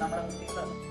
nomor penting lo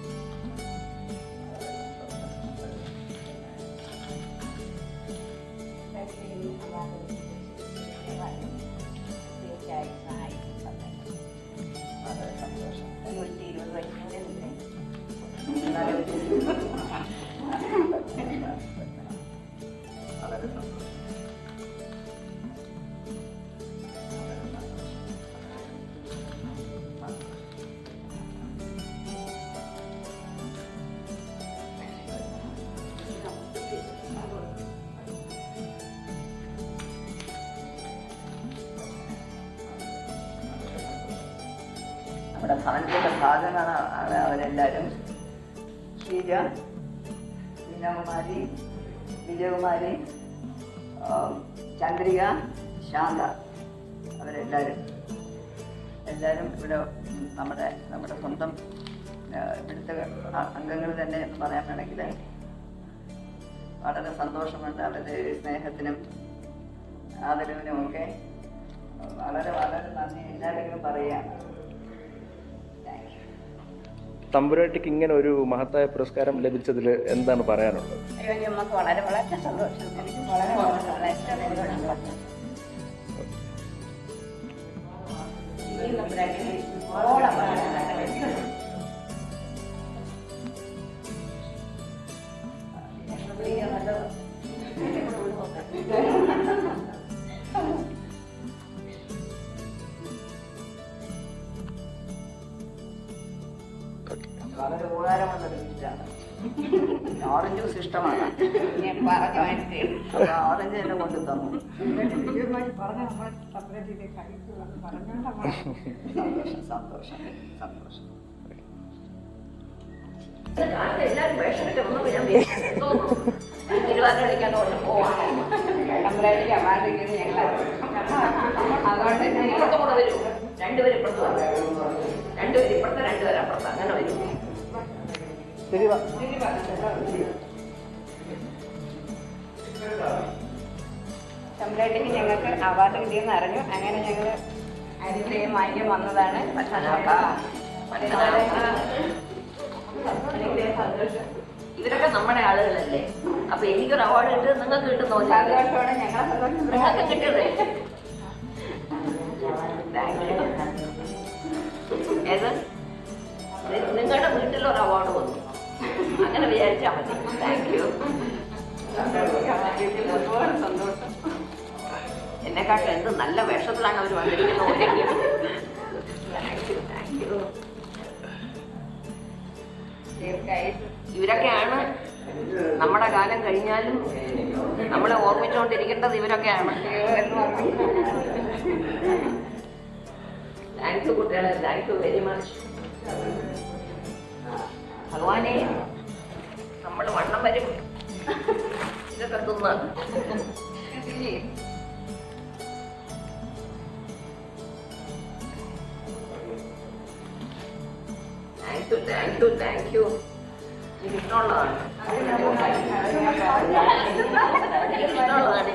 നമ്മുടെ ഭവനത്തിന്റെ ഭാഗമാണ് ആണ് അവരെല്ലാവരും ശ്രീജ മീനകുമാരി വിജയകുമാരി ചന്ദ്രിക ശാന്ത അവരെല്ലാവരും എല്ലാവരും ഇവിടെ നമ്മുടെ നമ്മുടെ സ്വന്തം ഇവിടുത്തെ അംഗങ്ങൾ തന്നെ എന്ന് പറയാൻ വേണമെങ്കിൽ വളരെ സന്തോഷമുണ്ട് അവരുടെ സ്നേഹത്തിനും ആദരവിനും ഒക്കെ വളരെ വളരെ നന്ദി. എല്ലാവരെങ്കിലും പറയാം താങ്ക് യു തമ്പുരാട്ടിക്ക് ഇങ്ങനെ ഒരു മഹത്തായ പുരസ്കാരം ലഭിച്ചതിൽ എന്താണ് പറയാനുള്ളത്? വളരെ വളരെ സന്തോഷം. എനിക്ക് വളരെ വളരെ സന്തോഷം. വളരെ ഉപകാരമുള്ള ഒരു ഗിഫ്റ്റാണ് ഓറഞ്ച് ജ്യൂസ് ഇഷ്ടമാണ്. ഓറഞ്ച് എന്നെ കൊണ്ട് തന്നു. സന്തോഷം സന്തോഷം. സന്തോഷം എല്ലാവരും വിഷമിട്ട് വന്നപ്പോൾ ഞാൻ തിരുവാതിരടിക്കാൻ കൊണ്ട് പോവാണ് തമ്പുരാട്ടിക്ക് അവാർഡ് കിട്ടിയത് ഞങ്ങൾ അതുകൊണ്ട് ഇപ്പുറത്തും കൂടെ വരും. രണ്ടുപേരും ഇപ്പുറത്ത് രണ്ടുപേരും ഇപ്പുറത്തെ രണ്ടുപേരും അപ്പുറത്ത് അങ്ങനെ വരും. തമ്പുരാട്ടിക്ക് ഞങ്ങൾക്ക് അവാർഡ് കിട്ടിയെന്ന് അറിഞ്ഞു. അങ്ങനെ ഞങ്ങൾ അരിത്രയും വാങ്ങിക്കാൻ വന്നതാണ്. ഇവരൊക്കെ നമ്മുടെ ആളുകളല്ലേ? അപ്പൊ എനിക്കൊരു അവാർഡ് കിട്ടും നിങ്ങൾക്ക് കിട്ടുന്നോ? സന്തോഷത്തോടെ ഞങ്ങളെ സന്തോഷം നിങ്ങൾക്ക് കിട്ടതേ താങ്ക് യു. ഏത്? നി- നിങ്ങളുടെ വീട്ടിലൊരു അവാർഡ് അങ്ങനെ വിചാരിച്ചാൽ മതി. താങ്ക് യു സന്തോഷം എന്നെക്കാട്ടും എന്ത് നല്ല വേഷത്തിലാണ് അവർ വന്നിരിക്കുന്നത് താങ്ക് യു താങ്ക് യു ദീർഘായുസ് ഇവരൊക്കെയാണ് നമ്മുടെ കാലം കഴിഞ്ഞാലും നമ്മളെ ഓർമ്മിച്ചുകൊണ്ടിരിക്കേണ്ടത് ഇവരൊക്കെയാണ്. താങ്ക് യു കുട്ടികളെ താങ്ക് യു വെരി മച്ച് ഭഗവാനെ വരും ഇതൊക്കെ തിന്നാണ് thank you thank you thank you എനിക്ക് ഇഷ്ടമുള്ളതാണ്. ഇഷ്ടമുള്ളതാണ്. എനിക്ക്